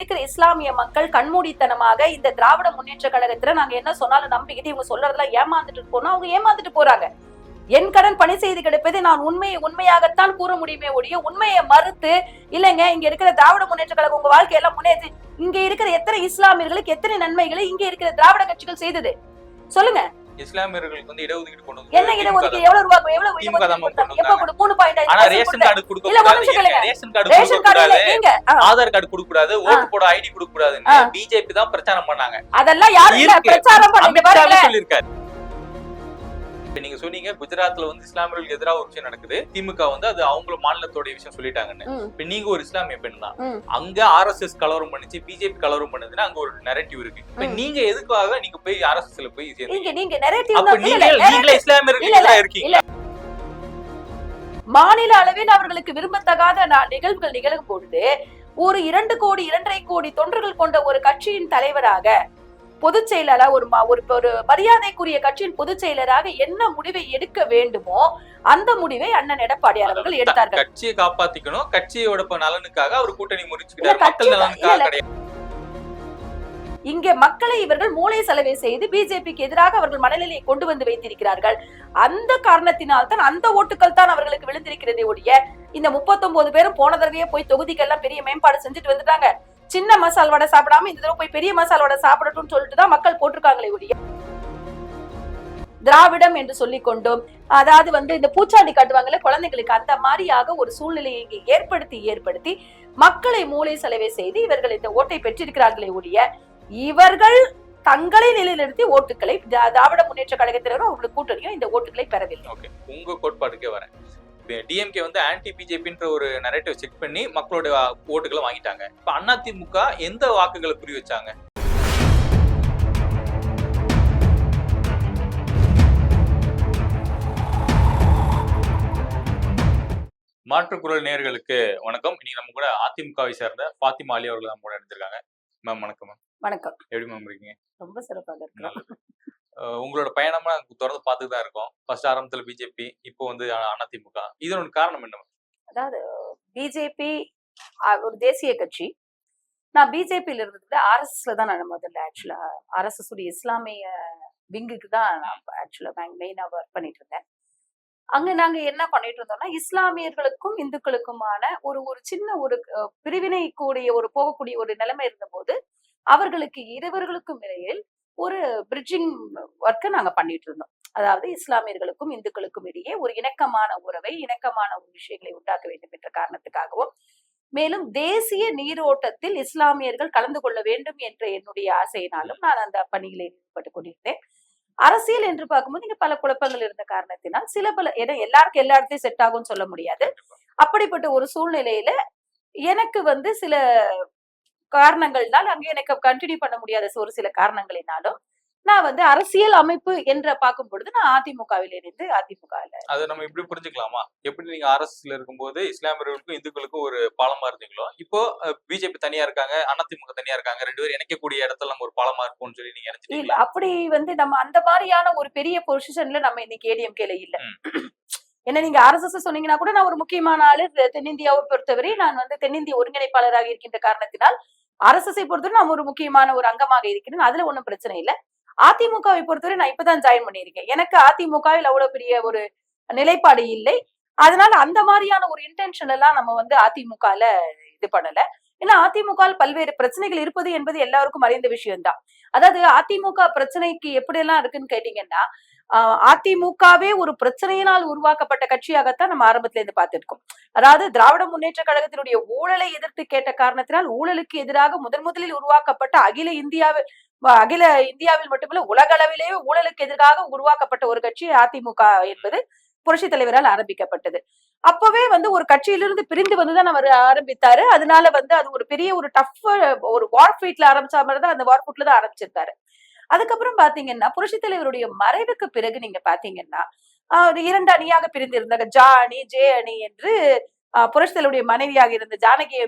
இருக்கிற இஸ்லாமிய மக்கள் கண்மூடித்தனமாக இந்த திராவிட முன்னேற்ற கழகத்துல நாங்க என்ன சொன்னாலும் நம்பிக்கிட்டு இவங்க சொல்றதெல்லாம் ஏமாந்துட்டு போனா அவங்க ஏமாந்துட்டு போறாங்க. என் கடன் பணி செய்து கிடைப்பதை நான் உண்மையை உண்மையாகத்தான் கூற முடியுமே ஒழிய உண்மையை மறுத்து இல்லைங்க இங்க இருக்கிற திராவிட முன்னேற்ற கழகம் உங்க வாழ்க்கையெல்லாம் முன்னேற்றி இங்க இருக்கிற எத்தனை இஸ்லாமியர்களுக்கு எத்தனை நன்மைகளை இங்க இருக்கிற திராவிட கட்சிகள் செய்தது? சொல்லுங்க. இஸ்லாமியர்களுக்கு வந்து இடஒதுக்கீடு கொண்டு வந்து என்ன இட திமுக ஒதுக்கீடு எவ்வளவு ரூபாய் எவ்வளவு திமுக தான் இடஒதுக்கீடு எப்ப மூணு பாயிண்ட் ஆனா ரேஷன் கார்டு கொடுக்க கூடாது. ரேஷன் கார்டு ரேஷன் கார்டு நீங்க ஆதார் கார்டு கொடுக்க கூடாது ஓட்டு போட ஐடி கொடுக்க கூடாதுன்னு பிஜேபி தான் பிரச்சாரம் பண்ணாங்க. அதெல்லாம் யாரும். பிரச்சாரம் பண்ணுங்க பாருங்க சொல்லியிருக்காரு. இப்ப நீங்க சொன்னீங்க குஜராத்ல வந்து இஸ்லாமியர்களுக்கு எதிராக ஒரு விஷயம் நடக்குது. திமுக வந்து அது அவங்கள மாநிலத்தோட விஷயம் சொல்லிட்டாங்கன்னு. இப்ப நீங்க ஒரு இஸ்லாமிய பெண் தான். அங்க ஆர்எஸ்எஸ் கலவரம் பண்ணுச்சு பிஜேபி கலவரம் பண்ணுதுன்னா அங்க ஒரு நெரட்டிவ் இருக்கு. இப்ப. நீங்க எதுக்காக நீங்க போய் போய் நீங்க நெரேட்டிவ் அப்ப நீங்க நீங்களே எதிராக இருக்கீங்க. மாநில அளவில் அவர்களுக்கு விரும்பத்தகாத நிகழ்வுகள் நிகழும் பொழுது ஒரு இரண்டு கோடி இரண்டரை கோடி தொண்டர்கள் கொண்ட ஒரு கட்சியின் தலைவராக பொதுச் செயலரா ஒரு ஒரு மரியாதைக்குரிய கட்சியின் பொதுச் செயலராக என்ன முடிவை எடுக்க வேண்டுமோ அந்த முடிவை அண்ணன் எடப்பாடியார் அவர்கள் எடுத்தார்கள். கட்சியை காப்பாத்திக்கணும் கட்சியோட நலனுக்காக அவர் கூட்டணி கிடையாது. இங்கே மக்களை இவர்கள் மூளை செலவை செய்து பிஜேபிக்கு எதிராக அவர்கள் மனநிலையை கொண்டு வந்து வைத்திருக்கிறார்கள். அந்த காரணத்தினால் தான் அந்த ஓட்டுக்கள் தான் அவர்களுக்கு விழுந்திருக்கிறதே ஒழிய இந்த 39 பேரும் போன தடவையே போய் தொகுதிக்கெல்லாம் பெரிய மேம்பாடு செஞ்சுட்டு வந்துட்டாங்க. சின்ன மசால் வடை சாப்பிடாம இந்த தடவை போய் பெரிய மசால் வடை சாப்பிடட்டும்னு சொல்லிட்டு தான் மக்கள் போட்டிருக்காங்களே ஒழிய. திராவிடம் என்று சொல்லிக் கொண்டும் அதாவது வந்து இந்த பூச்சாண்டி காட்டுவாங்கல்ல குழந்தைகளுக்கு அந்த மாதிரியாக ஒரு சூழ்நிலையை இங்கே ஏற்படுத்தி ஏற்படுத்தி மக்களை மூளை செலவை செய்து இவர்கள் இந்த ஓட்டை பெற்றிருக்கிறார்களே ஒழிய இவர்கள் தங்களை நிலைநிறுத்தி ஓட்டுகளை திராவிட முன்னேற்ற கழகத்தினரும் அவர்களுக்கு கூட்டணியும் இந்த ஓட்டுகளை பெறவில்லை. உங்க கோட்பாட்டுக்கே வரேன். டிஎம்கே வந்து ஆன்டி பிஜேபின்ற ஒரு நரேட்டிவ் செக் பண்ணி மக்களோட ஓட்டுகளை வாங்கிட்டாங்க. இப்ப அதிமுக எந்த வாக்குகளை புரி வச்சாங்க? மாற்றுக்குரல் நேயர்களுக்கு வணக்கம். இன்னைக்கு நம்ம கூட அதிமுகவை சேர்ந்த ஃபாத்திமா அலி அவர்கள் நம்ம கூட எடுத்திருக்காங்க மேம் வணக்கம் மேம் வணக்கம். எப்படி மேம் இருக்கீங்க? ரொம்ப சிறப்பாக இருக்கு நல்லது. அஹ் உங்களோட பயணமா தொடர்ந்து பார்த்துட்டு தான் இருக்கோம். ஃபர்ஸ்ட் ஆரம்பத்துல பிஜேபி இப்போ வந்து அதிமுக. இதனோட காரணம் என்ன? அதாவது பிஜேபி ஒரு தேசிய கட்சி. நான் பிஜேபியில இருந்தது ஆர்எஸ்எஸ்ல தான் நான் முதல்ல ஆக்சுவலா ஆர்எஸ்எஸ் உடைய இஸ்லாமிய விங்குக்கு தான் நான் ஆக்சுவலா மெயினா ஒர்க் பண்ணிட்டு இருந்தேன். அங்க நாங்க என்ன பண்ணிட்டு இருந்தோம்னா இஸ்லாமியர்களுக்கும் இந்துக்களுக்குமான ஒரு ஒரு சின்ன ஒரு பிரிவினை கூடிய ஒரு போகக்கூடிய ஒரு நிலைமை இருந்தபோது அவர்களுக்கு இருவர்களுக்கும் இடையில் ஒரு பிரிட்ஜிங் ஒர்க்கை நாங்க பண்ணிட்டு இருந்தோம் அதாவது இஸ்லாமியர்களுக்கும் இந்துக்களுக்கும் இடையே ஒரு இணக்கமான உறவை இணக்கமான ஒரு விஷயங்களை உண்டாக்க வேண்டும் என்ற காரணத்துக்காகவும் மேலும் தேசிய நீரோட்டத்தில் இஸ்லாமியர்கள் கலந்து கொள்ள வேண்டும் என்ற என்னுடைய ஆசையினாலும் நான் அந்த பணியில் ஈடுபட்டு கொண்டிருந்தேன். அரசியல் என்று பார்க்கும்போது இங்க பல குழப்பங்கள் இருந்த காரணத்தினால் சில பல ஏன்னா எல்லாருக்கும் எல்லா இடத்தையும் செட் ஆகும்னு சொல்ல முடியாது. அப்படிப்பட்ட ஒரு சூழ்நிலையில எனக்கு வந்து சில காரணங்கள்னால் அங்கே எனக்கு கண்டினியூ பண்ண முடியாத ஒரு சில காரணங்களினாலும் நான் வந்து அரசியல் அமைப்பு என்ற பார்க்கும் பொழுது நான் அதிமுகவில் இணைந்து அதிமுகவில் அதை நம்ம இப்படி புரிஞ்சுக்கலாமா? எப்படி நீங்க ஆர்எஸ்ல இருக்கும்போது இஸ்லாமியர்களுக்கும் இந்துக்களுக்கும் ஒரு பாலமா இருந்தீங்களோ? இப்போ பிஜேபி தனியா இருக்காங்க அதிமுக தனியா இருக்காங்க ரெண்டு பேரும் இணைக்கக்கூடிய இடத்துல நம்ம ஒரு பாலமா இருப்போம்னு சொல்லி நீங்க இல்ல நினைச்சிட்டீங்களா அப்படி வந்து நம்ம அந்த மாதிரியான ஒரு பெரிய பொசிஷன்ல நம்ம இன்னைக்கு ஏடிஎம்கேல இல்ல. என்ன நீங்க ஆர்எஸ்எஸ் சொன்னீங்கன்னா கூட நான் ஒரு முக்கியமான ஆளு தென்னிந்தியாவை பொறுத்தவரை நான் வந்து தென்னிந்திய ஒருங்கிணைப்பாளராக இருக்கின்ற காரணத்தினால் ஆர்எஸ்எஸ்ஐ பொறுத்தவரை நான் ஒரு முக்கியமான ஒரு அங்கமாக இருக்கிறேன் அதுல ஒன்றும் பிரச்சனை இல்லை. அதிமுகவை பொறுத்தவரை நான் இப்பதான் ஜாயின் பண்ணியிருக்கேன். எனக்கு அதிமுகவில் அவ்வளவு பெரிய ஒரு நிலைப்பாடு இல்லை. அதனால அந்த மாதிரியான ஒரு இன்டென்ஷன் எல்லாம் நம்ம வந்து அதிமுகல இது பண்ணல. ஏன்னா அதிமுக பல்வேறு பிரச்சனைகள் இருப்பது என்பது எல்லாருக்கும் அறிந்த விஷயம்தான். அதாவது அதிமுக பிரச்சனைக்கு எப்படி எல்லாம் இருக்குன்னு கேட்டீங்கன்னா அதிமுகவே ஒரு பிரச்சனையினால் உருவாக்கப்பட்ட கட்சியாகத்தான் நம்ம ஆரம்பத்துல இருந்து பார்த்திருக்கோம். அதாவது திராவிட முன்னேற்ற கழகத்தினுடைய ஊழலை எதிர்த்து கேட்ட காரணத்தினால் ஊழலுக்கு எதிராக முதன் முதலில் உருவாக்கப்பட்ட அகில இந்தியாவில் அகில இந்தியாவில் மட்டுமல்ல உலக அளவிலேயே ஊழலுக்கு எதிராக உருவாக்கப்பட்ட ஒரு கட்சி அதிமுக என்பது புரட்சி தலைவரால் ஆரம்பிக்கப்பட்டது. அப்பவே வந்து ஒரு கட்சியிலிருந்து பிரிந்து வந்துதான் அவர் ஆரம்பித்தாரு. அதனால வந்து அது ஒரு பெரிய ஒரு டஃப் ஒரு வார் ஃபீட்ல ஆரம்பிச்ச மாதிரி தான் அந்த வார் ஃபுட்ல தான் ஆரம்பிச்சிருந்தாரு அதுக்கப்புறம் பாத்தீங்கன்னா புரட்சி தலைவருடைய மறைவுக்கு பிறகு நீங்க பாத்தீங்கன்னா ஒரு இரண்டு அணியாக பிரிந்து இருந்தாங்க ஜா அணி ஜே அணி என்று ஆஹ் புரட்சி தலைவருடைய மனைவியாக இருந்த ஜானகி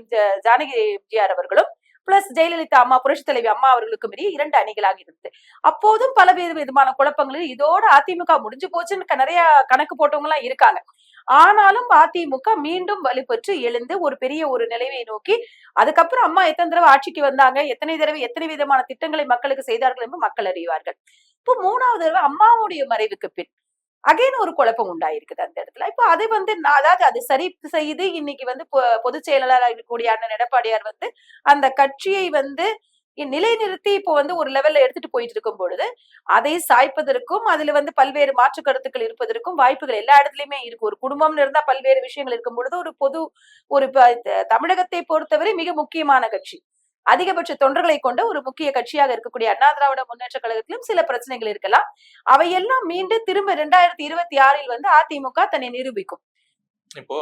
ஜானகி எம்ஜிஆர் அவர்களும் பிளஸ் ஜெயலலிதா அம்மா புரட்சி தலைவி அம்மா அவர்களுக்கும் இடையே இரண்டு அணிகளாக இருந்தது. அப்போதும் பல வித விதமான குழப்பங்களில் இதோட அதிமுக முடிஞ்சு போச்சுன்னு நிறைய கணக்கு போட்டவங்க எல்லாம் இருக்காங்க. ஆனாலும் அதிமுக மீண்டும் வலுப்பெற்று எழுந்து ஒரு பெரிய ஒரு நிலையை நோக்கி அதுக்கப்புறம் அம்மா எத்தனை தடவை ஆட்சிக்கு வந்தாங்க எத்தனை தடவை எத்தனை விதமான திட்டங்களை மக்களுக்கு செய்தார்கள் என்று மக்கள் அறிவார்கள். இப்போ மூணாவது தடவை அம்மாவுடைய மறைவுக்கு பின் அகைன் ஒரு குழப்பம் உண்டாயிருக்குது அந்த இடத்துல. இப்போ அது வந்து நான் அதாவது அது சரி செய்து இன்னைக்கு வந்து பொ- பொதுச் செயலாளராக இருக்கக்கூடிய அண்ணன் எடப்பாடியார் வந்து அந்த கட்சியை வந்து நிலைநிறுத்தி இப்போ வந்து ஒரு லெவல்ல எடுத்துட்டு போயிட்டு இருக்கும் பொழுது அதை சாய்ப்பதற்கும் அதுல வந்து பல்வேறு மாற்று கருத்துக்கள் இருப்பதற்கும் வாய்ப்புகள் எல்லா இடத்துலயுமே இருக்கு. ஒரு குடும்பம்னு இருந்தா பல்வேறு விஷயங்கள் இருக்கும் பொழுது ஒரு பொது ஒரு தமிழகத்தை பொறுத்தவரை மிக முக்கியமான கட்சி. அதிகபட்ச தொண்டர்களை கொண்ட ஒரு முக்கிய கட்சியாக இருக்கக்கூடிய அண்ணா திராவிட முன்னேற்ற கழகத்திலும் சில பிரச்சனைகள் இருக்கலாம். அவையெல்லாம் மீண்டும் திரும்ப ரெண்டாயிரத்தி இருபத்தி ஆறில் வந்து அதிமுக தன்னை நிரூபிக்கும். இப்போ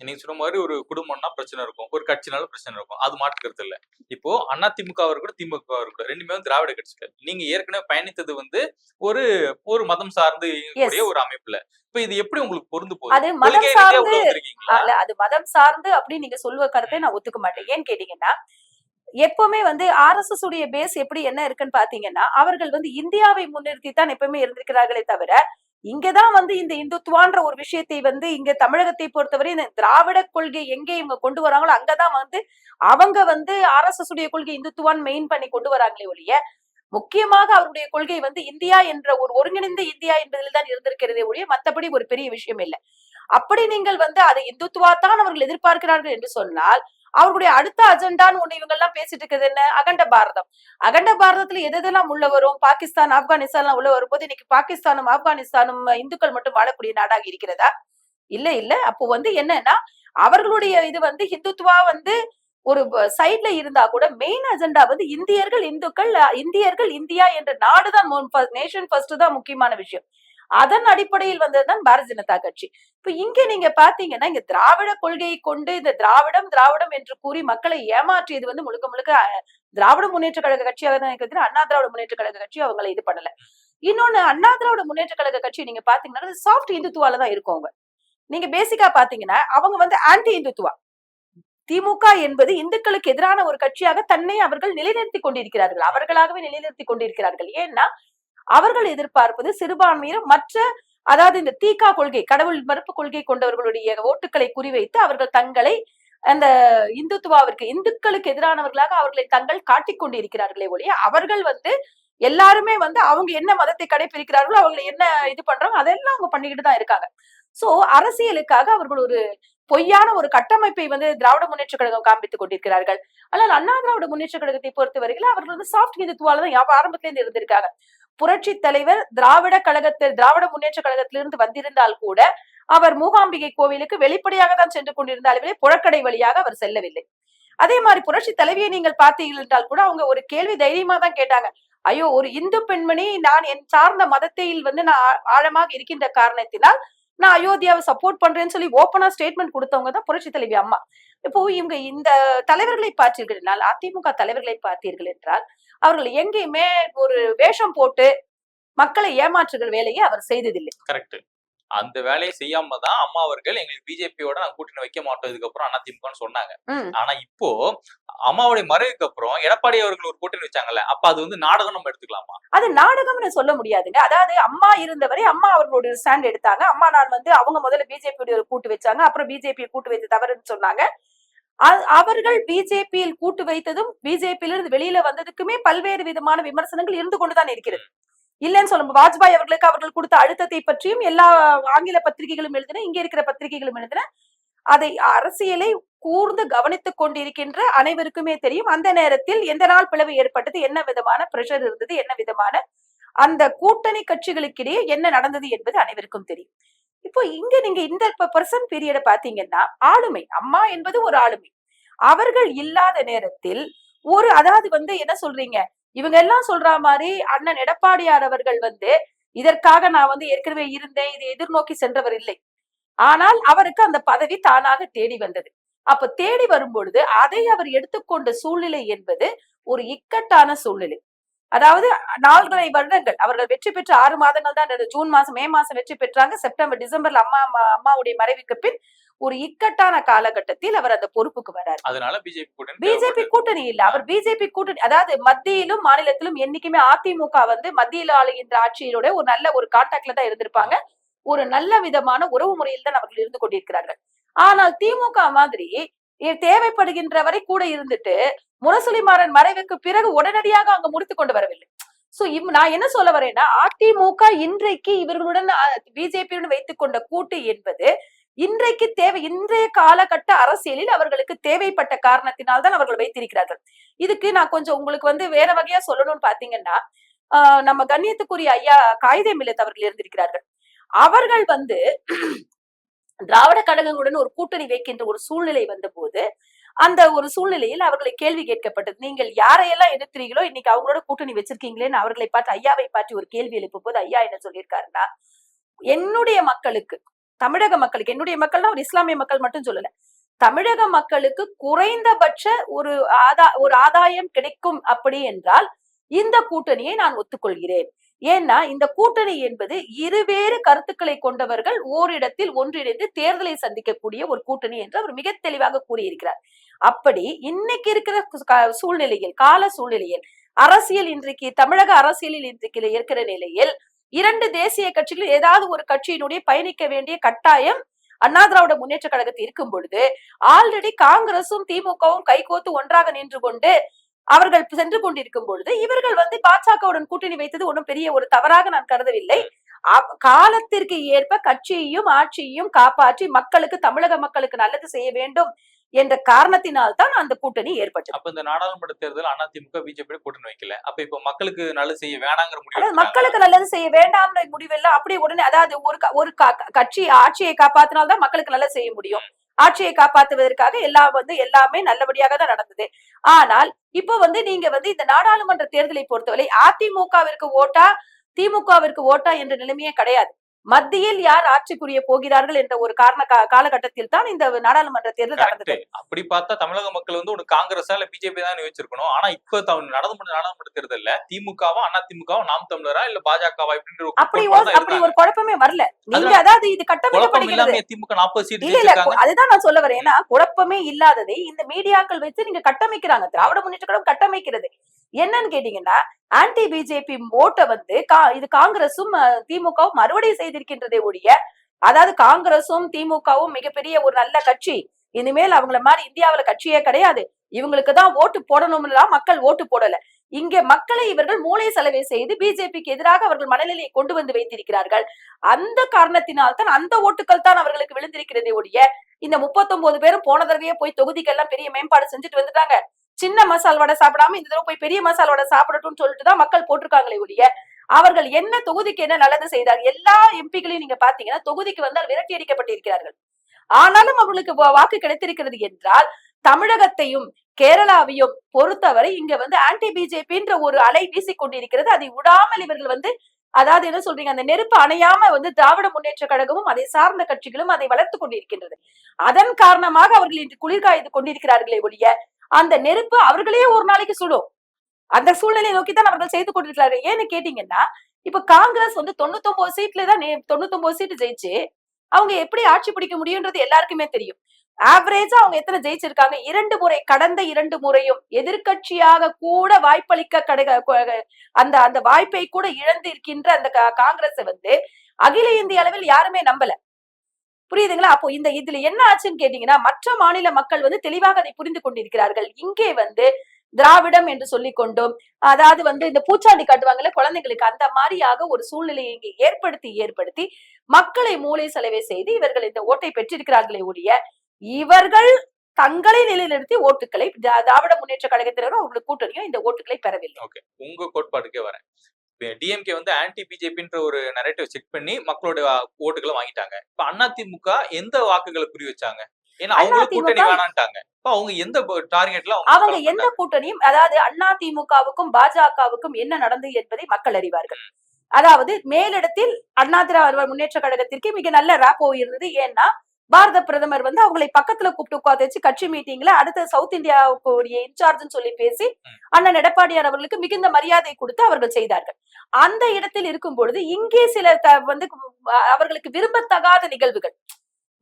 நீங்க சொன்ன. மாதிரி ஒரு குடும்பம்னா பிரச்சனை இருக்கும். ஒரு கட்சினால பிரச்சனை இருக்கும். அது மாற்றுக்கிறது இல்ல. இப்போ அண்ணா திமுக இருக்கட்டும் திமுக இருக்கட்டும் ரெண்டுமே வந்து திராவிட கட்சிகள். நீங்க ஏற்கனவே பயணித்தது வந்து ஒரு ஒரு மதம் சார்ந்து. ஒரு அமைப்புல. இப்ப இது எப்படி உங்களுக்கு பொருந்து அது போகுது மதம் கொள்கை ரீதியா சார்ந்து அது மதம் சார்ந்து அப்படின்னு நீங்க சொல்லுவ கருத்தை நான் ஒத்துக்க மாட்டேன். ஏன்னு கேட்டீங்கன்னா எப்பவுமே வந்து ஆர்எஸ்எஸ் உடைய பேஸ் எப்படி என்ன இருக்குன்னு பாத்தீங்கன்னா அவர்கள் வந்து இந்தியாவை முன்னிறுத்தி தான் எப்பவுமே இருந்திருக்கிறார்களே தவிர இங்கதான் வந்து இந்த இந்துத்துவான்ற ஒரு விஷயத்தை வந்து இங்க தமிழகத்தை பொறுத்தவரை இந்த திராவிட கொள்கை எங்கே இவங்க கொண்டு வராங்களோ அங்கதான் வந்து அவங்க வந்து ஆர்எஸ்எஸ் உடைய கொள்கை இந்துத்துவான் மெயின் பண்ணி கொண்டு வராங்களே ஒழிய முக்கியமாக அவருடைய கொள்கை வந்து இந்தியா என்ற ஒரு ஒருங்கிணைந்த இந்தியா என்பதில் தான் இருந்திருக்கிறதே ஒழிய மத்தபடி ஒரு பெரிய விஷயம் இல்லை. அப்படி நீங்கள் வந்து அதை இந்துத்துவா தான் அவர்கள் எதிர்பார்க்கிறார்கள் என்று சொன்னால் அவர்களுடைய அடுத்த அஜெண்டான்னு ஒண்ணு இவங்க எல்லாம் பேசிட்டு இருக்கிறது என்ன? அகண்ட பாரதம். அகண்ட பாரதத்துல எது எதெல்லாம் உள்ள வரும்? பாகிஸ்தான் ஆப்கானிஸ்தான் எல்லாம் உள்ள வரும்போது இன்னைக்கு பாகிஸ்தானும் ஆப்கானிஸ்தானும் இந்துக்கள் மட்டும் வாழக்கூடிய நாடாக இருக்கிறதா? இல்ல இல்ல. அப்போ வந்து என்னன்னா அவர்களுடைய இது வந்து ஹிந்துத்துவா வந்து ஒரு சைட்ல இருந்தா கூட மெயின் அஜெண்டா வந்து இந்தியர்கள் இந்துக்கள் அஹ், இந்தியர்கள் இந்தியா என்ற நாடுதான் நேஷன் ஃபர்ஸ்ட் தான் முக்கியமான விஷயம். அதன் அடிப்படையில் வந்ததுதான் பாரதிய ஜனதா கட்சி. இப்ப இங்க நீங்க பாத்தீங்கன்னா இங்க திராவிட கொள்கையை கொண்டு இந்த திராவிடம் திராவிடம் என்று கூறி மக்களை ஏமாற்றியது வந்து முழுக்க முழுக்க திராவிட முன்னேற்ற கழக கட்சியாக தான் இருக்கிறது. அண்ணா திராவிட முன்னேற்ற கழக கட்சி அவங்களை இது பண்ணல. இன்னொன்னு அண்ணா திராவிட முன்னேற்ற கழக கட்சி நீங்க பாத்தீங்கன்னா சாஃப்ட் இந்துத்துவால தான் இருக்கும் அவங்க. நீங்க பேசிக்கா பாத்தீங்கன்னா அவங்க வந்து ஆன்டி இந்துத்துவா. திமுக என்பது இந்துக்களுக்கு எதிரான ஒரு கட்சியாக தன்னை அவர்கள் நிலைநிறுத்திக் கொண்டிருக்கிறார்கள். அவர்களாகவே நிலைநிறுத்திக் கொண்டிருக்கிறார்கள். ஏன்னா அவர்கள் எதிர்பார்ப்பது சிறுபான்மையினர் மற்ற அதாவது இந்த தீகா கொள்கை கடவுள் மறுப்பு கொள்கை கொண்டவர்களுடைய ஓட்டுகளை குறிவைத்து அவர்கள் தங்களை அந்த இந்துத்துவாவிற்கு இந்துக்களுக்கு எதிரானவர்களாக அவர்களை தங்கள் காட்டிக் கொண்டிருக்கிறார்களே ஒழிய அவர்கள் வந்து எல்லாருமே வந்து அவங்க என்ன மதத்தை கடைபிடிக்கிறார்களோ அவங்களை என்ன இது பண்றாங்க அதெல்லாம் அவங்க பண்ணிக்கிட்டு தான் இருக்காங்க. சோ அரசியலுக்காக அவர்கள் ஒரு பொய்யான ஒரு கட்டமைப்பை வந்து திராவிட முன்னேற்ற கழகம் காண்பித்துக் கொண்டிருக்கிறார்கள். ஆனால் அண்ணா திராவிட முன்னேற்ற கழகத்தை பொறுத்தவரையில் அவர்கள் வந்து சாஃப்ட் இந்துத்துவால தான் ஆரம்பத்திலேருந்து இருந்திருக்காங்க. புரட்சி தலைவர் திராவிட கழகத்தில் திராவிட முன்னேற்ற கழகத்திலிருந்து வந்திருந்தால் கூட அவர் மூகாம்பிகை கோவிலுக்கு வெளிப்படையாக தான் சென்று கொண்டிருந்தாலுமே புழக்கடை வழியாக அவர் செல்லவில்லை. அதே மாதிரி புரட்சி தலைவியை நீங்கள் பார்த்தீர்கள் என்றால் கூட அவங்க ஒரு கேள்வி தைரியமா தான் கேட்டாங்க. ஐயோ ஒரு இந்து பெண்மணி நான் என் சார்ந்த மதத்தில் வந்து நான் ஆழமாக இருக்கின்ற காரணத்தினால் நான் அயோத்தியாவை சப்போர்ட் பண்றேன்னு சொல்லி ஓப்பனா ஸ்டேட்மெண்ட் கொடுத்தவங்க தான் புரட்சி தலைவி அம்மா. இப்போ இவங்க இந்த தலைவர்களை பார்த்தீர்கள் என்றால் அதிமுக தலைவர்களை பார்த்தீர்கள் என்றால் அவர்கள் எங்கேயுமே ஒரு வேஷம் போட்டு மக்களை ஏமாற்றுகிற வேலையை அவர் செய்ததில்லை. கரெக்ட் அந்த வேலையை செய்யாம தான் அம்மா அவர்கள் எங்களுக்கு பிஜேபியோட நான் கூட்டணி வைக்க மாட்டோம். இதுக்கப்புறம் அதிமுகன்னு சொன்னாங்க. ம். ஆனா இப்போ அம்மாவுடைய மறைவுக்கு அப்புறம் எடப்பாடி அவர்கள் ஒரு கூட்டணி வச்சாங்கல்ல அப்ப அது வந்து நாடகம் நம்ம எடுத்துக்கலாமா? அது நாடகம்னு சொல்ல முடியாதுங்க. அதாவது அம்மா இருந்தவரை அம்மா அவர்களுடைய ஸ்டாண்ட் எடுத்தாங்க. அம்மா நான் வந்து அவங்க முதல்ல பிஜேபி ஒரு கூட்டு வச்சாங்க. அப்புறம் பிஜேபி கூட்டு வைத்து தவறுன்னு சொன்னாங்க. அவர்கள் பிஜேபியில் கூட்டு வைத்ததும் பிஜேபியில இருந்து வெளியில வந்ததுக்குமே பல்வேறு விதமான விமர்சனங்கள் இருந்து கொண்டுதான் இருக்கிறது. இல்லைன்னு சொல்ல வாஜ்பாய் அவர்களுக்கு அவர்கள் கொடுத்த அழுத்தத்தை பற்றியும் எல்லா ஆங்கில பத்திரிகைகளும் எழுதின இங்க இருக்கிற பத்திரிகைகளும் எழுதின அதை அரசியலை கூர்ந்து கவனித்துக் கொண்டிருக்கின்ற அனைவருக்குமே தெரியும். அந்த நேரத்தில் எந்த நாள் பிளவு ஏற்பட்டது என்ன விதமான பிரஷர் இருந்தது என்ன விதமான அந்த கூட்டணி கட்சிகளுக்கிடையே என்ன நடந்தது என்பது அனைவருக்கும் தெரியும். இப்போ இங்க நீங்க இந்த பர்சன் பீரியட பாத்தீங்கன்னா ஆளுமை அம்மா என்பது ஒரு ஆளுமை. அவர்கள் இல்லாத நேரத்தில் ஒரு அதாவது வந்து என்ன சொல்றீங்க? இவங்க எல்லாம் சொல்ற மாதிரி அண்ணன் எடப்பாடியார் அவர்கள் வந்து இதற்காக நான் வந்து ஏற்கனவே இருந்தேன் இதை எதிர்நோக்கி சென்றவர் இல்லை. ஆனால் அவருக்கு அந்த பதவி தானாக தேடி வந்தது. அப்ப தேடி வரும்பொழுது அதை அவர் எடுத்துக்கொண்ட சூழ்நிலை என்பது ஒரு இக்கட்டான சூழ்நிலை. அதாவது நாலரை வருடங்கள் அவர்கள் வெற்றி பெற்ற ஆறு மாதங்கள் தான் ஜூன் மாசம் மே மாசம் வெற்றி பெற்றாங்க. செப்டம்பர் டிசம்பர்ல அம்மா- அம்மாவுடைய மறைவுக்கு பின் ஒரு இக்கட்டான காலகட்டத்தில் அவர் அந்த பொறுப்புக்கு வரார் அதனால பிஜேபி கூட்டணி பிஜேபி. கூட்டணி இல்ல. அவர் பிஜேபி கூட்டணி அதாவது மத்தியிலும் மாநிலத்திலும் என்னைக்குமே அதிமுக வந்து மத்தியில் ஆளுகின்ற ஆட்சியிலோட ஒரு நல்ல ஒரு கான்டாக்ட்ல தான் இருந்திருப்பாங்க. ஒரு நல்ல விதமான உறவு முறையில் தான் அவர்கள் இருந்து கொண்டிருக்கிறார்கள். ஆனால் திமுக மாதிரி தேவைப்படுகின்ற வரை கூட இருந்துட்டு முரசொலிமாறன் மறைவுக்கு பிறகு உடனடியாக அங்க முடித்து கொண்டு வரவில்லை. சோ இவ் நான் என்ன சொல்ல வரேன்னா அதிமுக இன்றைக்கு இவர்களுடன் பிஜேபியுடன் வைத்துக் கொண்ட கூட்டு என்பது இன்றைக்கு தேவை இன்றைய காலகட்ட அரசியலில் அவர்களுக்கு தேவைப்பட்ட காரணத்தினால் தான் அவர்கள் வைத்திருக்கிறார்கள். இதுக்கு நான் கொஞ்சம் உங்களுக்கு வந்து வேற வகையா சொல்லணும்னு பாத்தீங்கன்னா ஆஹ் நம்ம கண்ணியத்துக்குரிய ஐயா காயிதே மில்லத் அவர்கள் இருந்திருக்கிறார்கள். அவர்கள் வந்து திராவிட கழகங்களுடன் ஒரு கூட்டணி வைக்கின்ற ஒரு சூழ்நிலை வந்தபோது அந்த ஒரு சூழ்நிலையில் அவர்களை கேள்வி கேட்கப்பட்டது. நீங்கள் யாரையெல்லாம் எதிர்க்கிறீங்களோ இன்னைக்கு அவங்களோட கூட்டணி வச்சிருக்கீங்களேன்னு அவர்களை பார்த்து ஐயாவை பார்த்து ஒரு கேள்வி எழுப்பும் போது ஐயா என்ன சொல்லியிருக்காருன்னா என்னுடைய மக்களுக்கு தமிழக மக்களுக்கு என்னுடைய மக்கள்னா ஒரு இஸ்லாமிய மக்கள் மட்டும் சொல்லல. தமிழக மக்களுக்கு குறைந்தபட்ச ஒரு ஆதா ஒரு ஆதாயம் கிடைக்கும் அப்படி என்றால் இந்த கூட்டணியை நான் ஒத்துக்கொள்கிறேன். ஏன்னா இந்த கூட்டணி என்பது இருவேறு கருத்துக்களை கொண்டவர்கள் ஓரிடத்தில் ஒன்றிணைந்து தேர்தலை சந்திக்கக்கூடிய ஒரு கூட்டணி என்று அவர் மிக தெளிவாக கூறியிருக்கிறார். அப்படி இன்னைக்கு இருக்கிற சூழ்நிலையில் கால சூழ்நிலையில் அரசியல் இன்றைக்கு தமிழக அரசியலில் இன்றைக்கு இருக்கிற நிலையில் இரண்டு தேசிய கட்சிகள் ஏதாவது ஒரு கட்சியினுடைய பயணிக்க வேண்டிய கட்டாயம் அண்ணா திராவிட முன்னேற்ற கழகத்தில் இருக்கும் பொழுது ஆல்ரெடி காங்கிரசும் திமுகவும் கைகோத்து ஒன்றாக நின்று கொண்டு அவர்கள் சென்று கொண்டிருக்கும் பொழுது இவர்கள் வந்து பாஜகவுடன் கூட்டணி வைத்தது ஒன்றும் பெரிய ஒரு தவறாக நான் கருதவில்லை. காலத்திற்கு ஏற்ப கட்சியையும் ஆட்சியையும் காப்பாற்றி மக்களுக்கு தமிழக மக்களுக்கு நல்லது செய்ய வேண்டும் என்ற காரணத்தினால் தான் அந்த கூட்டணி ஏற்பட்டது. அப்ப இந்த நாடாளுமன்ற தேர்தல் அதிமுக பிஜேபி கூட்டணி வைக்கல. அப்ப இப்ப மக்களுக்கு நல்லது செய்ய வேணாங்கிற முடிவு. மக்களுக்கு நல்லது செய்ய வேண்டாம்ன்ற முடிவெல்லாம் அப்படியே உடனே அதாவது ஒரு ஒரு கட்சி ஆட்சியை காப்பாத்தினால்தான் மக்களுக்கு நல்லது செய்ய முடியும். ஆட்சியை காப்பாத்துவதற்காக எல்லாம் வந்து எல்லாமே நல்லபடியாக தான் நடந்தது. ஆனால் இப்போ வந்து நீங்க வந்து இந்த நாடாளுமன்ற தேர்தலை பொறுத்தவரை அதிமுகவிற்கு ஓட்டா திமுகவிற்கு ஓட்டா என்ற நிலைமையே கிடையாது. மத்தியில் யார் ஆட்சி புரிய போகிறார்கள் என்ற ஒரு காரண காலகட்டத்தில் தான் இந்த நாடாளுமன்ற தேர்தல் நடந்தது. அப்படி பார்த்தா தமிழக மக்கள் வந்து ஒண்ணு காங்கிரஸா இல்ல பிஜேபி தான் வச்சிருக்கணும் ஆனா இப்ப நடந்து நாடாளுமன்ற தேர்தல்ல திமுகவா அதிமுகவா நாம் தமிழரா இல்ல பாஜகவா இப்படின்ற ஒரு அப்படி அப்படி. ஒரு குழப்பமே வரல. நீங்க. அதாவது இது கட்டமைக்கப்படுகிறது. திமுக நாற்பது சீட் இல்ல இல்ல அதுதான் நான் சொல்ல வரேன். ஏன்னா குழப்பமே இல்லாததை இந்த மீடியாக்கள் வச்சு நீங்க கட்டமைக்கிறாங்க. திராவிட முன்னேற்ற கழகம் கட்டமைக்கிறது. என்னன்னு கேட்டீங்கன்னா ஆன்டி பிஜேபி ஓட்டை வந்து இது காங்கிரசும் திமுகவும் அறுவடை செய்திருக்கின்றதே ஒழிய அதாவது காங்கிரசும் திமுகவும் மிகப்பெரிய ஒரு நல்ல கட்சி. இனிமேல் அவங்கள மாதிரி இந்தியாவுல கட்சியே கிடையாது. இவங்களுக்கு தான் ஓட்டு போடணும்லாம் மக்கள் ஓட்டு போடல. இங்க மக்களை இவர்கள் மூளை செலவை செய்து பிஜேபிக்கு எதிராக அவர்கள் மனநிலையை கொண்டு வந்து வைத்திருக்கிறார்கள். அந்த காரணத்தினால் தான் அந்த ஓட்டுகள் தான் அவர்களுக்கு விழுந்திருக்கிறதே ஒழிய இந்த 39 பேரும் போன தடவையே போய் தொகுதிகள்லாம் பெரிய மேம்பாடு செஞ்சுட்டு வந்துட்டாங்க. சின்ன மசால் வடை சாப்பிடாம இந்த தடவை போய் பெரிய மசால் வடை சாப்பிடட்டும்னு சொல்லிட்டு தான் மக்கள் போட்டிருக்காங்களே ஒழிய அவர்கள் என்ன தொகுதிக்கு என்ன நல்லது செய்தார்? எல்லா எம்பிகளையும் நீங்க பாத்தீங்கன்னா தொகுதிக்கு வந்தால் விரட்டி அடிக்கப்பட்டிருக்கிறார்கள். ஆனாலும் அவர்களுக்கு வாக்கு கிடைத்திருக்கிறது என்றால் தமிழகத்தையும் கேரளாவையும் பொறுத்தவரை இங்க வந்து ஆன்டி பிஜேபின்ற ஒரு அலை வீசி கொண்டிருக்கிறது. அதை விடாமல் இவர்கள் வந்து அதாவது என்ன சொல்றீங்க? அந்த நெருப்பு அணையாம வந்து திராவிட முன்னேற்ற கழகமும் அதை சார்ந்த கட்சிகளும் அதை வளர்த்து கொண்டிருக்கின்றது. அதன் காரணமாக அவர்கள் இன்று குளிர்காய்ந்து கொண்டிருக்கிறார்களே ஒழிய அந்த நெருப்பு அவர்களே ஒரு நாளைக்கு சுடும். அந்த சூழ்நிலையை நோக்கி தான் அவர்கள் செய்து கொடுத்துருக்காரு ஏன்னு கேட்டீங்கன்னா இப்ப காங்கிரஸ் வந்து தொண்ணூத்தொன்பது சீட்ல தான் தொண்ணூத்தொன்பது சீட்டு ஜெயிச்சு அவங்க எப்படி ஆட்சி பிடிக்க முடியும்ன்றது எல்லாருக்குமே தெரியும். ஆவரேஜா அவங்க எத்தனை ஜெயிச்சிருக்காங்க? இரண்டு முறை கடந்த இரண்டு முறையும் எதிர்க்கட்சியாக கூட வாய்ப்பளிக்க கடக அந்த அந்த வாய்ப்பை கூட இழந்து இருக்கின்ற அந்த காங்கிரஸ் காங்கிரஸை வந்து அகில இந்திய அளவில் யாருமே நம்பல. புரியுதுங்களா? அப்போ இந்த இதுல என்ன ஆச்சுன்னு கேட்டீங்கன்னா மற்ற மாநில மக்கள் வந்து தெளிவாக அதை புரிந்து கொண்டிருக்கிறார்கள். இங்கே வந்து திராவிடம் என்று சொல்லிக் கொண்டும் அதாவது வந்து இந்த பூச்சாண்டி காட்டுவாங்கல்ல குழந்தைங்களுக்கு அந்த மாதிரியாக ஒரு சூழ்நிலையை இங்கே ஏற்படுத்தி ஏற்படுத்தி மக்களை மூளை செலவை செய்து இவர்கள் இந்த ஓட்டை பெற்றிருக்கிறார்களே ஒழிய இவர்கள் தங்களை நிலைநிறுத்தி ஓட்டுகளை திராவிட முன்னேற்ற கழகத்தினரும் அவங்களுக்கு கூட்டணியும் இந்த ஓட்டுகளை பெறவில்லை. ஓகே உங்க கோட்பாட்டுக்கே வரேன். டிஎம்கே வந்து ஆன்டி பிஜேபின்ற ஒரு நரேட்டிவ் செக் பண்ணி மக்களோட ஓட்டுகளை வாங்கிட்டாங்க. இப்ப அதிமுக எந்த வாக்குகளை குறி வச்சாங்க? ஏன்னா அதிமுக கூட்டணி வேணான்ட்டாங்க. அவங்க எந்த டார்கெட்ல அவங்க எந்த கூட்டணியும் அதாவது அண்ணா திமுகவுக்கும் பாஜகவுக்கும் என்ன நடந்தது என்பதை மக்கள் அறிவார்கள். அதாவது மேலிடத்தில் அண்ணா திராவிட முன்னேற்ற கழகத்திற்கு மிக நல்ல ராப்போ இருந்தது ஏன்னா பாரத பிரதமர் வந்து அவங்களை பக்கத்துல கூப்பிட்டு உட்காந்து வச்சு கட்சி மீட்டிங்ல அடுத்த சவுத் இந்தியாவுடைய இன்சார்ஜ்னு சொல்லி பேசி அண்ணன் எடப்பாடியார் அவர்களுக்கு மிகுந்த மரியாதை கொடுத்து அவர்கள் செய்தார்கள். அந்த இடத்தில் இருக்கும் பொழுது இங்கே சில வந்து அவர்களுக்கு விரும்பத்தகாத நிகழ்வுகள்.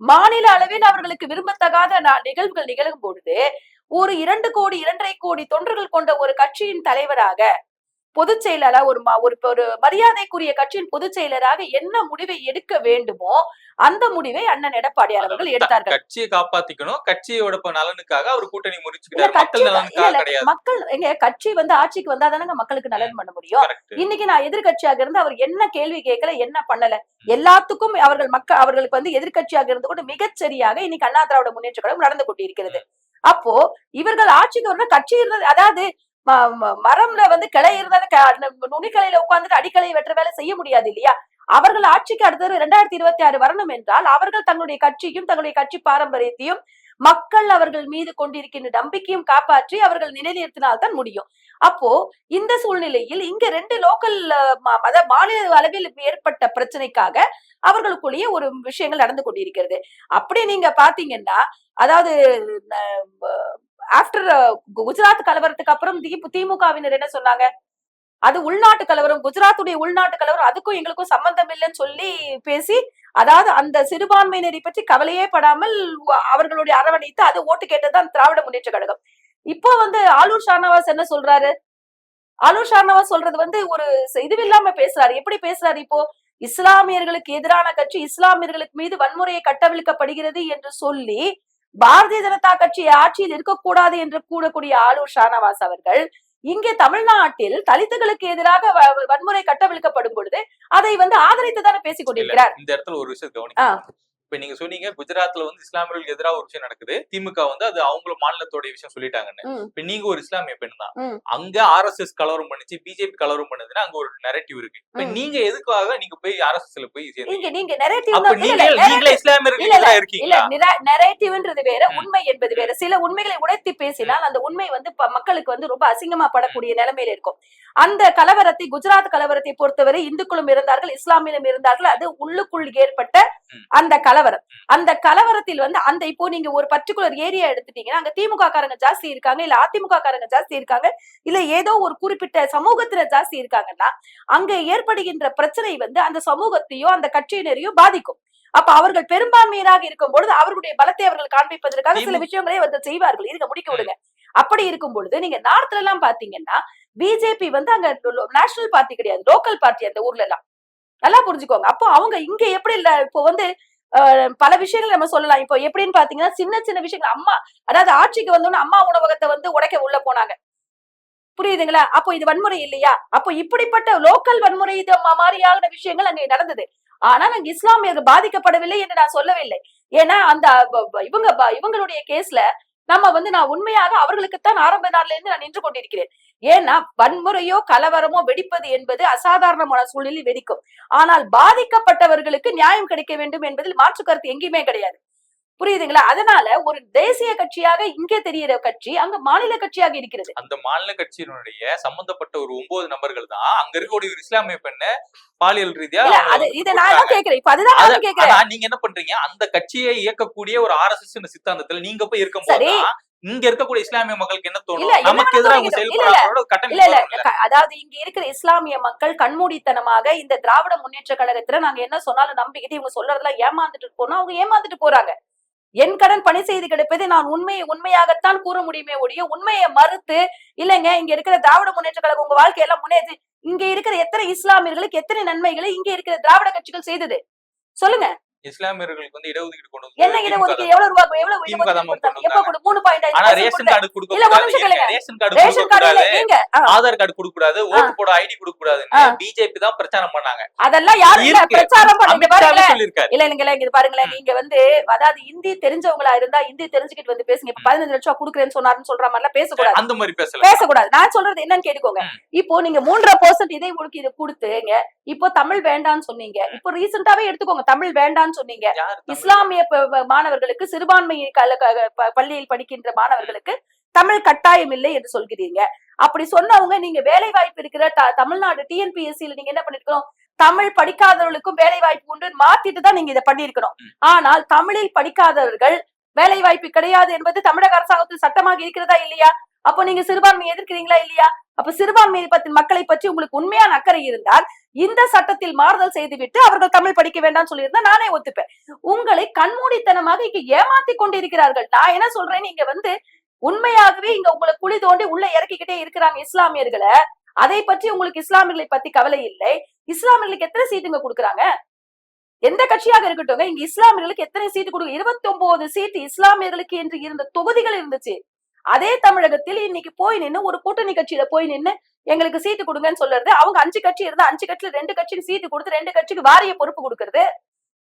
மாநில அளவில் அவர்களுக்கு விரும்பத்தகாத நா- நிகழ்வுகள் நிகழும் பொழுது ஒரு இரண்டு கோடி இரண்டரை கோடி தொண்டர்கள் கொண்ட ஒரு கட்சியின் தலைவராக பொதுச் செயலரா ஒரு ஒரு ஒரு மரியாதைக்குரிய கட்சியின் பொதுச் செயலராக என்ன முடிவை எடுக்க வேண்டுமோ அந்த முடிவை அண்ணன் எடப்பாடியார் அவர்கள் எடுத்தார்கள். கட்சியை காப்பாத்திக்கணும். கட்சியோட நலனுக்காக அவர் கூட்டணி கட்சி மக்கள் எங்க கட்சி வந்து ஆட்சிக்கு வந்தாதானங்க மக்களுக்கு நலன் பண்ண முடியும். இன்னைக்கு நான் எதிர்க்கட்சியாக இருந்து அவர் என்ன கேள்வி கேட்கல என்ன பண்ணல எல்லாத்துக்கும் அவர்கள் மக்கள் அவர்களுக்கு வந்து எதிர்க்கட்சியாக இருந்து கொண்டு மிகச்சரியாக இன்னைக்கு அண்ணா திராவிட முன்னேற்ற கழகம் நடந்து கொண்டிருக்கிறது. அப்போ இவர்கள் ஆட்சிக்கு வரணும் கட்சி இருந்தது அதாவது மரம்ல வந்து கிளை இருந்தாலும் நுனிக்கலையில உட்கார்ந்துட்டு அடிக்கலை வெற்ற வேலை செய்ய முடியாது இல்லையா? அவர்கள் ஆட்சிக்கு அடுத்தது ரெண்டாயிரத்தி இருபத்தி ஆறு வரணும் என்றால் அவர்கள் தங்களுடைய கட்சியும் தங்களுடைய கட்சி பாரம்பரியத்தையும் மக்கள் அவர்கள் மீது கொண்டிருக்கின்ற நம்பிக்கையும் காப்பாற்றி அவர்கள் நிலைநிறுத்தினால்தான் முடியும். அப்போ இந்த சூழ்நிலையில் இங்க ரெண்டு லோக்கல் அதாவது மாநில அளவில் ஏற்பட்ட பிரச்சனைக்காக அவர்களுக்குள்ளேயே ஒரு விஷயங்கள் நடந்து கொண்டிருக்கிறது. அப்படி நீங்க பாத்தீங்கன்னா அதாவது ஆஃப்டர் uh, குஜராத் கலவரத்துக்கு அப்புறம் தி- திமுகவினர் என்ன சொன்னாங்க? அது உள்நாட்டு கலவரம் குஜராத்துடைய உள்நாட்டு கலவரம் அதுக்கும் எங்களுக்கும் சம்பந்தம் இல்லைன்னு சொல்லி பேசி அதாவது அந்த சிறுபான்மையினரை பற்றி கவலையே படாமல் அவர்களுடைய அரவணைத்து அது ஓட்டு கேட்டதுதான் திராவிட முன்னேற்ற கழகம். இப்போ வந்து ஆலூர் ஷானவாஸ் என்ன சொல்றாரு? ஆலூர் ஷானவாஸ் சொல்றது வந்து ஒரு இதுவில்லாம பேசுறாரு. எப்படி பேசுறாரு இப்போ? இஸ்லாமியர்களுக்கு எதிரான கட்சி இஸ்லாமியர்களுக்கு மீது வன்முறையை கட்டவிழ்க்கப்படுகிறது என்று சொல்லி பாரதிய ஜனதா கட்சி ஆட்சியில் இருக்கக்கூடாது என்று கூறக்கூடிய ஆலூர் ஷானவாஸ் அவர்கள் இங்கே தமிழ்நாட்டில் தலித்துகளுக்கு எதிராக வன்முறை கட்டவிழ்க்கப்படும் பொழுது அதை வந்து ஆதரித்து தானே பேசிக் கொண்டிருக்கிறார். இந்த இடத்துல ஒரு விஷயம் கவனிக்கணும். இப்ப நீங்க சொன்னீங்க குஜராத்ல வந்து இஸ்லாமியர்களுக்கு எதிராக ஒரு விஷயம் நடக்குது. திமுக வந்து அது அவங்கள மாநிலத்தோட விஷயம் சொல்லிட்டாங்கன்னு. இப்ப நீங்க ஒரு இஸ்லாமிய பெண் தான். அங்க ஆர்எஸ்எஸ் கலவரம் பண்ணுச்சு பிஜேபி கலவரம் பண்ணுதுன்னா அங்க ஒரு நெரட்டிவ் இருக்கு. இப்ப. நீங்க எதுக்காக நீங்க போய் போய் இல்ல, எதிராக இல்ல இருக்கீங்களா நெரேட்டிவ்ன்றது வேற. உண்மை என்பது வேற. சில உண்மைகளை உடைத்து பேசினால் அந்த உண்மை வந்து மக்களுக்கு வந்து ரொம்ப அசிங்கமா படக்கூடிய நிலைமையில இருக்கும். அந்த கலவரத்தை குஜராத் கலவரத்தை பொறுத்தவரை இந்துக்களும் இருந்தார்கள் இஸ்லாமியரும் இருந்தார்கள். அது உள்ளுக்குள் ஏற்பட்ட. அந்த கலவரம். அந்த கலவரத்தில் வந்து அந்த இப்போ நீங்க ஒரு பர்டிகுலர் ஏரியா எடுத்துட்டீங்கன்னா அங்க திமுக காரங்க ஜாஸ்தி இருக்காங்க இல்ல அதிமுக காரங்க ஜாஸ்தி இருக்காங்க இல்ல ஏதோ ஒரு குறிப்பிட்ட சமூகத்துல ஜாஸ்தி இருக்காங்கன்னா அங்க ஏற்படுகின்ற பிரச்சனை வந்து அந்த சமூகத்தையோ அந்த கட்சியினரையோ பாதிக்கும். அப்ப அவர்கள் பெரும்பான்மையினராக இருக்கும் பொழுது அவர்களுடைய பலத்தை அவர்கள் காண்பிப்பதற்காக சில விஷயங்களை அவர்கள் செய்வார்கள். இருக்க முடிக்க விடுங்க. அப்படி இருக்கும் பொழுது நீங்க நார்த்ல எல்லாம் பாத்தீங்கன்னா பிஜேபி வந்து அங்க நேஷனல் பார்ட்டி கிடையாது லோக்கல் பார்ட்டி அந்த ஊர்ல எல்லாம். நல்லா புரிஞ்சுக்கோங்க. அப்போ அவங்க இங்க எப்படி இல்ல இப்போ வந்து பல விஷயங்கள் நம்ம சொல்லலாம். இப்போ எப்படின்னு பாத்தீங்கன்னா சின்ன சின்ன விஷயங்கள். அம்மா அதாவது ஆட்சிக்கு வந்தோன்னு அம்மா உணவகத்தை வந்து உடைக்க உள்ள போனாங்க. புரியுதுங்களா? அப்போ இது வன்முறை இல்லையா? அப்போ இப்படிப்பட்ட லோக்கல் வன்முறை இது மாதிரியான விஷயங்கள் அங்கே நடந்தது. ஆனால் நாங்க இஸ்லாமியர்கள் பாதிக்கப்படவில்லை என்று நான் சொல்லவில்லை. ஏன்னா அந்த இவங்க இவங்களுடைய கேஸ்ல நம்ம வந்து நான் உண்மையாக அவர்களுக்குத்தான் ஆரம்ப நாள்ல இருந்து நான் நின்று கொண்டிருக்கிறேன். ஏன்னா வன்முறையோ கலவரமோ வெடிப்பது என்பது அசாதாரணமான சூழ்நிலை வெடிக்கும். ஆனால் பாதிக்கப்பட்டவர்களுக்கு நியாயம் கிடைக்க வேண்டும் என்பதில் மாற்று கருத்து எங்கேயுமே கிடையாது. புரியுதுங்களா? அதனால ஒரு தேசிய கட்சியாக இங்கே தெரிகிற கட்சி அங்க மாநில கட்சியாக இருக்கிறது. அந்த மாநில கட்சியினுடைய சம்பந்தப்பட்ட ஒரு ஒன்பது நபர்கள் தான் அங்க இருக்கக்கூடிய ஒரு இஸ்லாமிய பெண்ணை பாலியல் ரீதியா இதை நான் கேக்குறேன் இப்ப அதுதான் அத- நான் கேக்குறேன் நீங்க என்ன பண்றீங்க? அந்த கட்சியை இயக்கக்கூடிய ஒரு ஆர்எஸ்எஸ் சித்தாந்தத்துல நீங்க போய் இருக்கும் இங்க இருக்கக்கூடிய இஸ்லாமிய மக்களுக்கு என்ன தோணும்? நமக்கு எதிராக அதாவது இங்க இருக்கிற இஸ்லாமிய மக்கள் கண்மூடித்தனமாக இந்த திராவிட முன்னேற்ற கழகத்துல நாங்க என்ன சொன்னாலும் நம்பிக்கிட்டு இவங்க சொல்றதெல்லாம் ஏமாந்துட்டு போனா அவங்க ஏமாந்துட்டு போறாங்க. என் கடன் பணி செய்து கிடைப்பதை நான் உண்மையை உண்மையாகத்தான் கூற முடியுமே ஒழிய உண்மையை மறுத்து இல்லைங்க இங்க இருக்கிற திராவிட முன்னேற்ற கழகம் உங்க வாழ்க்கையெல்லாம் முன்னேற்று இங்க இருக்கிற எத்தனை இஸ்லாமியர்களுக்கு எத்தனை நன்மைகளை இங்க இருக்கிற திராவிட கட்சிகள் செய்தது? சொல்லுங்க. இஸ்லாமியர்களுக்கு வந்து இடஒதுக்கீடு கொண்டு வந்து என்ன இடஒதுக்கீடு? எவ்வளவு ரூபாய் எவ்வளவு இடஒதுக்கீடு எப்ப கொடு மூணு பாயிண்ட் ஆனா அஞ்சு ரேஷன் கார்டு கொடுக்க இல்ல, ஒரு கூடாது. நிமிஷம் கேளுங்க. ரேஷன் கார்டு ரேஷன் கார்டு கூடாது. நீங்க ஆதார் கார்டு கொடுக்க கூடாது. ஓட்டு போட ஐடி கொடுக்க கூடாதுன்னு ஆ. பிஜேபி தான் பிரச்சாரம் பண்ணாங்க. அதெல்லாம் இல்ல. இருக்கு. பிரச்சாரம் பாருங்களேன். சொல்லியிருக்காரு. இல்ல இல்லைங்களா இங்க பாருங்களேன். நீங்க வந்து அதாவது இந்தி தெரிஞ்சவங்களா இருந்தா இந்தி தெரிஞ்சுக்கிட்டு வந்து பேசுங்க. இப்ப பதினஞ்சு லட்சம் ரூபாய் கொடுக்குறேன்னு சொன்னாருன்னு சொல்ற மாதிரி எல்லாம் பேசக்கூடாது. அந்த மாதிரி பேசல. பேசக்கூடாது. நான் சொல்றது என்னன்னு கேட்டுக்கோங்க. இப்போ நீங்க மூன்றரை பர்சன்ட் இதை உங்களுக்கு இது கொடுத்துங்க. இப்போ தமிழ் வேண்டாம்னு சொன்னீங்க. இப்போ ரீசெண்டாவே எடுத்துக்கோங்க. தமிழ் வேண்டாம்னு சொன்னீங்க? இஸ்லாமிய மாணவர்களுக்கு சிறுபான்மை பள்ளியில் படிக்கின்ற மாணவர்களுக்கு தமிழ் கட்டாயம் இல்லை என்று சொல்கிறீங்க. அப்படி சொன்னவங்க நீங்க வேலை வாய்ப்பு இருக்கிற தமிழ்நாடு டிஎன்பிஎஸ்சியில நீங்க என்ன பண்ணிருக்கணும்? தமிழ் படிக்காதவர்களுக்கும் வேலை வாய்ப்பு உண்டு. மாத்திட்டு தான் நீங்க இதை பண்ணிருக்கணும். ஆனால் தமிழில் படிக்காதவர்கள் வேலை வாய்ப்பு கிடையாது என்பது தமிழக அரசாங்கத்தில் சட்டமாக இருக்கிறதா இல்லையா? அப்போ நீங்க சிறுபான்மையை எதிர்க்கிறீங்களா இல்லையா? அப்ப சிறுபான்மை பத்தி மக்களை பற்றி உங்களுக்கு உண்மையான அக்கறை இருந்தால் இந்த சட்டத்தில் மாறுதல் செய்துவிட்டு அவர்கள் தமிழ் படிக்க வேண்டாம்னு சொல்லியிருந்தா நானே ஒத்துப்பேன். உங்களை கண்மூடித்தனமாக இங்க ஏமாத்தி கொண்டிருக்கிறார்கள். நான் என்ன சொல்றேன்? நீங்க வந்து உண்மையாகவே இங்க உங்களை குழி தோண்டி உள்ள இறக்கிக்கிட்டே இருக்கிறாங்க இஸ்லாமியர்களை. அதை பற்றி உங்களுக்கு இஸ்லாமியர்களை பத்தி கவலை இல்லை. இஸ்லாமியர்களுக்கு எத்தனை சீட்டுங்க கொடுக்குறாங்க? எந்த கட்சியாக இருக்கட்டும் இங்க இஸ்லாமியர்களுக்கு எத்தனை சீட்டு கொடுக்க இருபத்தி ஒன்பது சீட்டு இஸ்லாமியர்களுக்கு என்று இருந்த தொகுதிகள் இருந்துச்சு. அதே தமிழகத்தில் இன்னைக்கு போய் நின்னு ஒரு கூட்டணி கட்சியில போய் நின்னு எங்களுக்கு சீட்டு கொடுங்கன்னு சொல்றது அவங்க அஞ்சு கட்சி இருந்தா அஞ்சு கட்சியில ரெண்டு கட்சிக்கு சீட்டு கொடுத்து ரெண்டு கட்சிக்கு வாரிய பொறுப்பு கொடுக்கறது.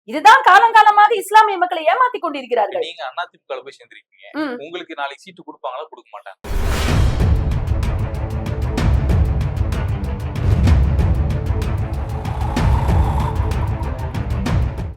இதுதான் காலங்காலமாக இஸ்லாமிய மக்களை ஏமாத்தி கொண்டிருக்கிறார்கள். நீங்க அதிமுக போய் சேர்ந்திருக்கீங்க. உங்களுக்கு நாளைக்கு சீட்டு கொடுப்பாங்களா கொடுக்க மாட்டாங்க